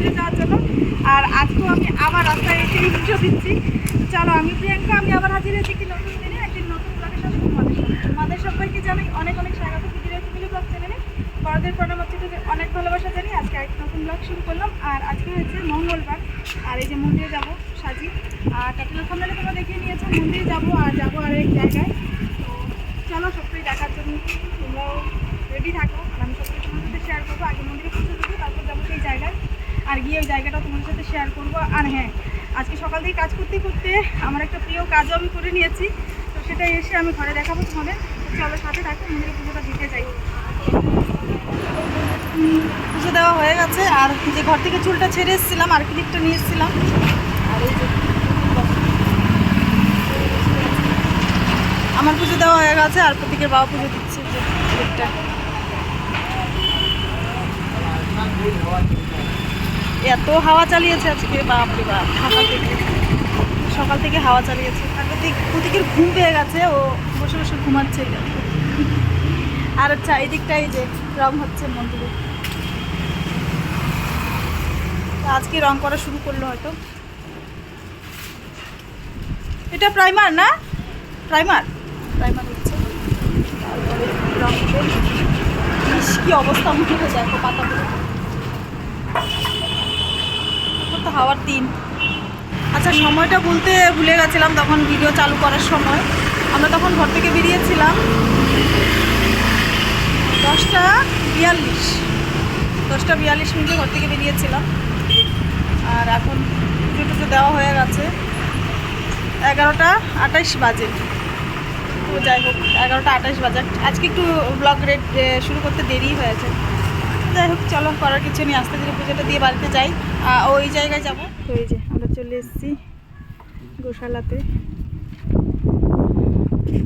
মন্দিরে যাওয়ার জন্য। আর আজকেও আমি আবার রাস্তায় এসে ইন্ট্রো দিচ্ছি। চলো, আমি প্রিয়াঙ্কা আমি আবার হাজির হয়েছি একটি নতুন দিনে, একটি নতুন ব্লগের সাথে তোমাদের তোমাদের সবাইকে জানাই অনেক অনেক স্বাগত ভিডিও ব্লগ চ্যানেলে বড়দের প্রণাম হচ্ছে অনেক ভালোবাসা জানি আজকে এক নতুন ব্লগ শুরু করলাম। আর আজকে হচ্ছে মঙ্গলবার। আর এই যে মন্দিরে যাব, সাজি। আর টাটাল সামনে তোমরা দেখিয়ে নিয়েছো, মন্দিরে যাব আর যাব আরেক জায়গায়। তো চলো, সবটাই দেখার জন্য তোমরাও রেডি থাকো। আর আমি সবটাই তোমার সাথে শেয়ার করব। আগে মন্দিরে পুজো দেবো, তারপর যাব সেই জায়গায়। আর গিয়ে ওই জায়গাটা তোমার সাথে শেয়ার করব। আর হ্যাঁ আজকে সকাল থেকে কাজ করতে করতে আমার একটা প্রিয় কাজও আমি করে নিয়েছি। তো সেটা এসে আমি ঘরে দেখাবো তোমাদের। চলো সাথে থাকো, মন্দিরে পুজোটা দিতে যাই। পুজো দেওয়া হয়ে গেছে, আর যে ঘর থেকে চুলটা ছেড়ে এসেছিলাম, আর ক্লিপটা নিয়ে এসেছিলাম। আর এই যে আমার পুজো দেওয়া হয়ে গেছে, আর প্রতীকের বাবা পুজো দিচ্ছে। যে ক্লিপটা এত হাওয়া চালিয়েছে আজকে বাপরে বাপ। সকাল থেকে। সকাল থেকে হাওয়া চালিয়েছে। আর প্রতীক প্রতীকের ঘুম পেয়ে গেছে, ও বসে বসে ঘুমাচ্ছে। আর আচ্ছা এই দিকটাই যে, রং হচ্ছে মন্দিরে। আজকে রং করা শুরু করল হয়তো। এটা প্রাইমার না? প্রাইমার? প্রাইমার হচ্ছে। তারপরে রং কি অবস্থা মুখে পাতাগুলো। এখন তো হাওয়ার দিন। আচ্ছা সময়টা বলতে ভুলে গেছিলাম তখন ভিডিও চালু করার সময়। আমরা তখন ঘর থেকে বেরিয়েছিলাম। দশটা বিয়াল্লিশ। দশটা বিয়াল্লিশ মিনিটে ঘর থেকে বেরিয়েছিলাম। আর এখন পুজো দেওয়া হয়ে গেছে। এগারোটা আঠাইশ বাজে। তো যাই হোক, এগারোটা আঠাইশ বাজে। আজকে একটু ব্লগ রেড শুরু করতে দেরি হয়েছে। যাই হোক, চলো, করার কিছু নেই। আস্তে ধীরে পুজোটা দিয়ে বাড়িতে যাই। ওই জায়গায় যাব। তো এই যে, আমরা চলে এসেছি গোশালাতে।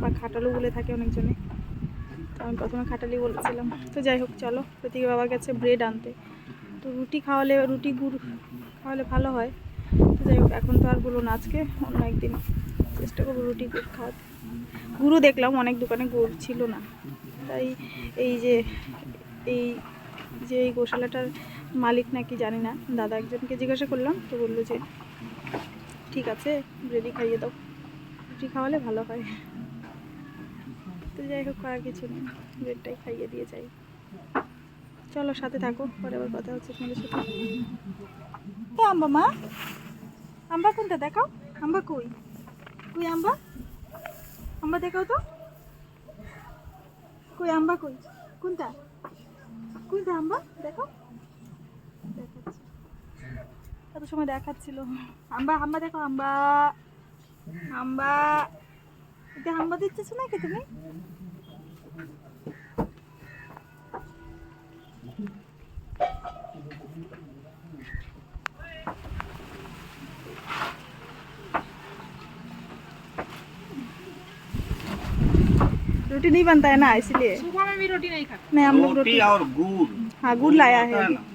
বা খাটালু বলে থাকে অনেকজনে। তো আমি প্রথমে খাটালি বলছিলাম। তো যাই হোক, চলো। প্রতীকের বাবার কাছে ব্রেড আনতে। তো রুটি খাওয়ালে, রুটি, গুড় খাওয়ালে ভালো হয়। তো যাই হোক, এখন তো আর বলব না আজকে। অন্য একদিন চেষ্টা করব রুটি, গুড় খাওয়াতে। গুঁড়ো দেখলাম, অনেক দোকানে গুড় ছিল না। তাই এই যে এই যে এই গোশালাটার মালিক নাকি জানি না, দাদা একজনকে জিজ্ঞাসা করলাম, তো বলল যে, ঠিক আছে ব্রেডই খাইয়ে দাও, রুটি খাওয়ালে ভালো হয়। তো যাই হোক করার কিছু নেই ব্রেডটাই খাইয়ে দিয়ে যাই। চলো, সাথে থাকো, পরে আবার কথা হচ্ছে তোমাদের সাথে। এ, আম্বা মা, আম্বা কোনটা দেখাও? আম্বা কই? কই আম্বা? আম্বা দেখাও তো। কই আম্বা কই? কোনটা? কোনটা আম্বা? দেখো দেখাচ্ছি এত সময় দেখাচ্ছিল আম্বা আম্বা দেখো আম্বা আম্বা এটা আম্বা দিচ্ছেছো নাকি তুমি रोटी नहीं बनता है ना इसलिए सुबह में भी रोटी नहीं खाता नहीं हम लोग रोटी रोटी और गुड़ हाँ गुड़ लाया होता है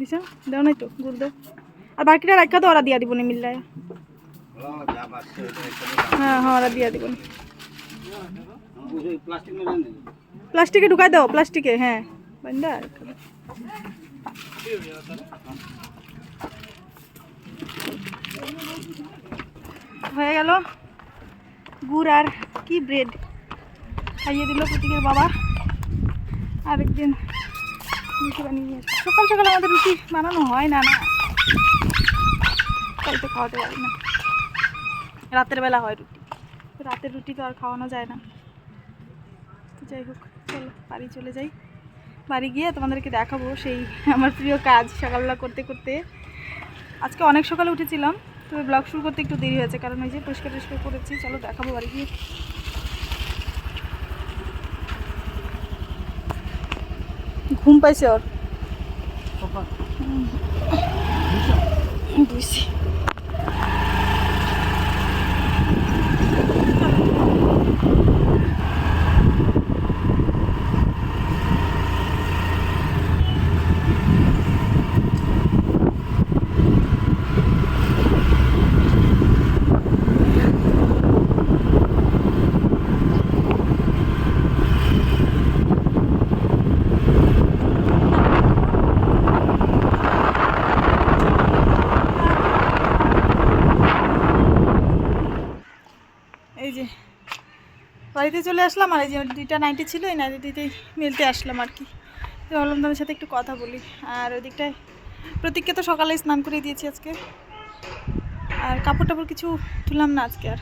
দিছা? দাও নাই তো, গুড় দাও। আর বাকিটা রাখা তো ওরা দিয়া দিব নি মিল্লায়। হ্যাঁ হ্যাঁ ওরা দিয়া দিব প্লাস্টিকে ঢুকাই দাও, প্লাস্টিকে হ্যাঁ। বান্দা হয়ে গেল। গুড় আর কি ব্রেড খাইয়ে দিল প্রতীকের বাবা। আরেকদিন রুটি বানিয়ে নিয়ে সকাল সকাল আমাদের রুটি বানানো হয় না না। তো খাওয়াতে পারি না। রাতের বেলা হয় রুটি। রাতের রুটি তো আর খাওয়ানো যায় না। যাই হোক, চলো, বাড়ি চলে যাই। বাড়ি গিয়ে তোমাদেরকে দেখাবো সেই আমার প্রিয় কাজ সকালবেলা করতে করতে। আজকে অনেক সকালে উঠেছিলাম, তবে ব্লগ শুরু করতে একটু দেরি হয়েছে, কারণ ওই যে পরিষ্কার টরিষ্কার করেছি। চলো, দেখাবো বাড়ি গিয়ে। ঘুম পাইছে ওর? বুঝছি এই যে বাড়িতে চলে আসলাম আর এই যে দুইটা নাইটি ছিল, এই নাইটি দুইটাই মেলতে আসলাম আর কি। তো ভাবলাম তোমার সাথে একটু কথা বলি। আর ওই দিকটায় প্রতীককে তো সকালে স্নান করে দিয়েছি আজকে। আর কাপড় টাপড় কিছু ধুলাম না আজকে আর।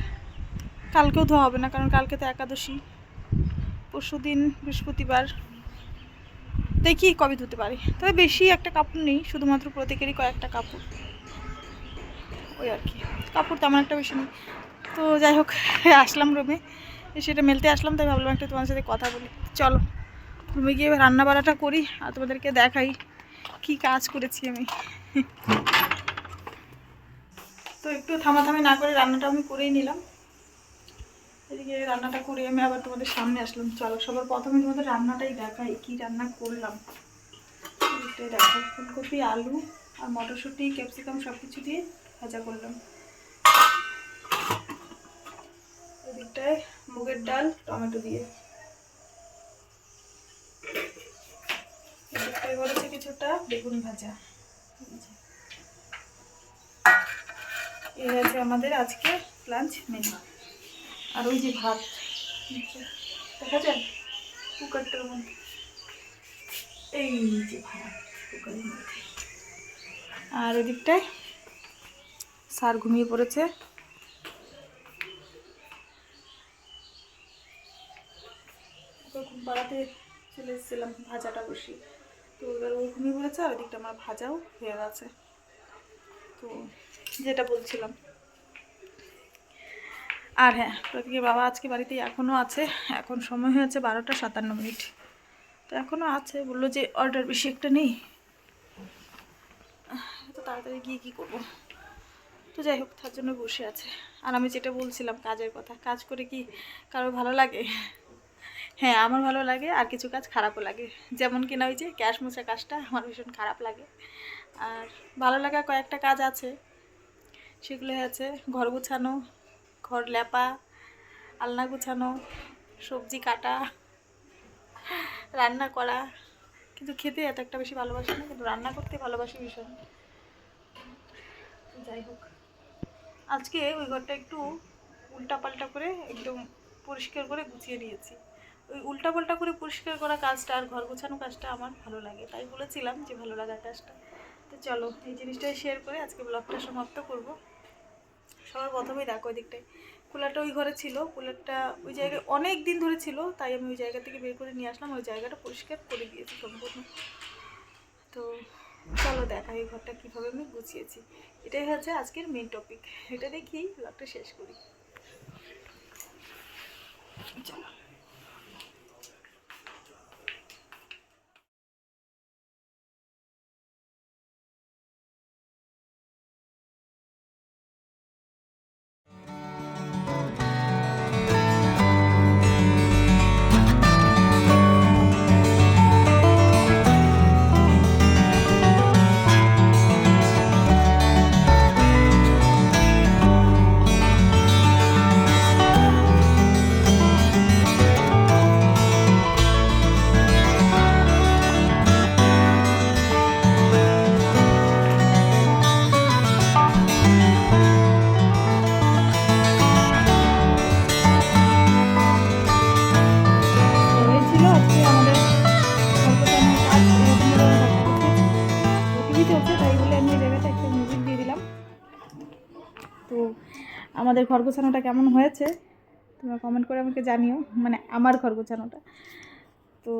কালকেও ধোয়া হবে না, কারণ কালকে তো একাদশী। পরশু দিন বৃহস্পতিবার। দেখি কবে ধুতে পারি। তবে বেশি একটা কাপড় নেই, শুধুমাত্র প্রত্যেকেরই কয়েকটা কাপড়। ওই আর কি। কাপড় তেমন একটা বেশি নেই। তো যাই হোক, আসলাম রুমে সেটা মেলতে আসলাম, তাই ভাবলাম একটু তোমার সাথে কথা বলি। চলো, রুমে গিয়ে রান্না বাড়াটা করি আর তোমাদেরকে দেখাই কি কাজ করেছি আমি। তো একটু থামাথামি না করে রান্নাটা আমি করেই নিলাম। এদিকে রান্নাটা করে আমি আবার তোমাদের সামনে আসলাম। চলো, সবার প্রথমে তোমাদের রান্নাটাই দেখাই, কি রান্না করলাম। দেখো ফুলকপি, আলু আর মটরশুঁটি, ক্যাপসিকাম সব কিছু দিয়ে ভাজা করলাম। এদিকটায় মুগের ডাল, টমেটো দিয়ে। করেছে কিছুটা বেগুন ভাজা। এই। হচ্ছে আমাদের আজকে লাঞ্চ মেনু আর ওই যে ভাত। দেখা যায় কুকারটার মধ্যে। এই যে ভাত মধ্যে। আর ওদিকটায় স্যার ঘুমিয়ে পড়েছে। ঘুম পাড়াতে চলে এসেছিলাম ভাজাটা বসি তো এবার ও ঘুমিয়ে পড়েছে আর ওদিকটা আমার ভাজাও হয়ে গেছে। তো যেটা বলছিলাম। আর হ্যাঁ প্রতীকের বাবা আজকে বাড়িতে এখনও আছে। এখন সময় হয়েছে বারোটা সাতান্ন মিনিট। তো এখনও আছে, বলল যে অর্ডার বেশি একটা নেই। তো তাড়াতাড়ি গিয়ে কী করব? তো যাই হোক, তার জন্য বসে আছে। আর আমি যেটা বলছিলাম, কাজের কথা। কাজ করে কি কারও ভালো লাগে? হ্যাঁ আমার ভালো লাগে আর কিছু কাজ খারাপও লাগে। যেমন কিনা ওই যে ক্যাশ মোছা কাজটা, আমার ভীষণ খারাপ লাগে। আর ভালো লাগা কয়েকটা কাজ আছে। সেগুলো হচ্ছে ঘর গুছানো, ঘর লেপা, আলনা গুছানো, সবজি কাটা, রান্না করা। কিন্তু খেতে এত একটা বেশি ভালোবাসি না, কিন্তু রান্না করতে ভালোবাসি ভীষণ। যাই হোক, আজকে ওই ঘরটা একটু উল্টা পাল্টা করে একদম পরিষ্কার করে গুছিয়ে নিয়েছি। ওই উল্টাপাল্টা করে পরিষ্কার করা কাজটা আর ঘর গোছানো কাজটা আমার ভালো লাগে। তাই বলেছিলাম যে ভালো লাগার কাজটা। তো চলো, এই জিনিসটাই শেয়ার করে আজকে ব্লগটা সমাপ্ত করব। সবার প্রথমেই দেখো ওই দিকটায় কুলারটা ওই ঘরে ছিল। কুলারটা ওই জায়গায় অনেক দিন ধরে ছিল, তাই আমি ওই জায়গা থেকে বের করে নিয়ে আসলাম। ওই জায়গাটা পরিষ্কার করে দিয়েছি সম্পূর্ণ। তো চলো দেখা এই ঘরটা কীভাবে আমি গুছিয়েছি। এটাই হচ্ছে আজকের মেন টপিক এটা দেখি ব্লগটা শেষ করি। চলো। তো আমাদের ঘর গোছানোটা কেমন হয়েছে তোমরা কমেন্ট করে আমাকে জানিও মানে আমার ঘর গোছানোটা তো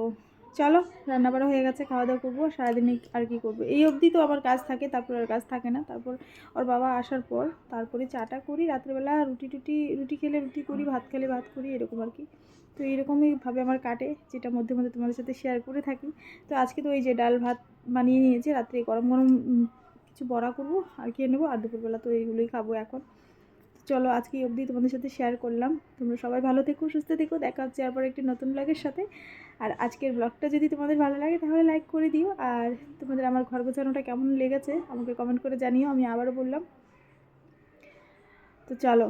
চলো রান্না বাড়া হয়ে গেছে খাওয়া দাওয়া করব, সারাদিন আর কি করব। এই অবধি তো আমার কাজ থাকে, তারপর আর কাজ থাকে না। তারপর ওর বাবা আসার পর তারপরে চাটা করি, রাত্রেবেলা রুটি টুটি, রুটি খেলে রুটি করি, ভাত খেলে ভাত করি, এরকম আর কি। তো এইরকমইভাবে আমার কাটে, যেটা মধ্যে মধ্যে তোমাদের সাথে শেয়ার করে থাকি। তো আজকে তো ওই যে ডাল ভাত বানিয়ে নিয়েছি, রাত্রে গরম গরম কিছু বড়া করব আর খেয়ে নেব, আর দুপুরবেলা তো এইগুলোই খাব এখন। চলো আজকে অবধি তোমাদের সাথে শেয়ার করলাম। তোমরা সবাই ভালো থেকো, সুস্থ থেকো, দেখা হচ্ছে আবার একটি নতুন ব্লগের সাথে। আর আজকের ব্লগটা যদি তোমাদের ভালো লাগে, তাহলে লাইক করে দিও। আর তোমাদের আমার ঘর গোছানোটা কেমন লেগেছে, আমাকে কমেন্ট করে জানিও, আমি আবারও বললাম। তো চলো,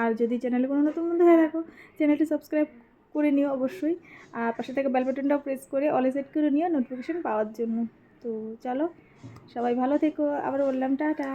আর যদি চ্যানেলে কোনো নতুন বন্ধু হয়ে থাকো চ্যানেলটি সাবস্ক্রাইব করে নিও অবশ্যই। আর পাশে থেকে বেল বাটনটাও প্রেস করে অলে সেট করে নিও নোটিফিকেশন পাওয়ার জন্য। তো চলো সবাই ভালো থেকো আবার বললাম টাটা।